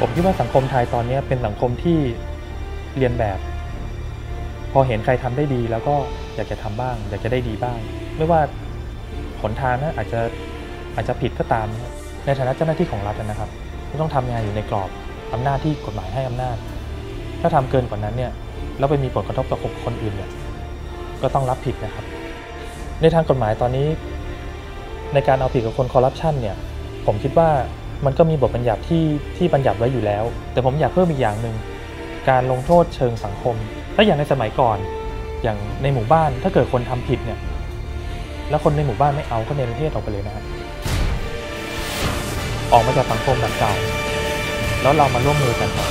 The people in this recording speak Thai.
ผมคิดว่าสังคมไทยตอนนี้เป็นสังคมที่เรียนแบบ พอเห็นใครทำได้ดี แล้วก็อยากจะทำบ้าง อยากจะได้ดีบ้าง ไม่ว่าหนทางนะอาจจะอาจจะผิดก็ตาม ในฐานะเจ้าหน้าที่ของรัฐนะครับต้องทำงานอยู่ในกรอบอำนาจที่กฎหมายให้อำนาจ ถ้าทำเกินกว่านั้นเนี่ยแล้วไปมีผลกระทบต่อคนอื่นเนี่ยก็ต้องรับผิดนะครับ ในทางกฎหมายตอนนี้ ในการเอาผิดกับคนคอร์รัปชันเนี่ยผมคิดว่า มันก็มีบทบัญญัติที่ที่บัญญัติไว้อยู่แล้ว แต่ผมอยากเพิ่มอีกอย่างหนึ่งการลงโทษเชิงสังคม ถ้าอย่างในสมัยก่อน อย่างในหมู่บ้านถ้าเกิดคนทำผิดเนี่ย แล้วคนในหมู่บ้านไม่เอาก็เนรเทศออกไปเลยนะครับออกมาจากสังคมแบบเก่า แล้วเรามาร่วมมือกันครับ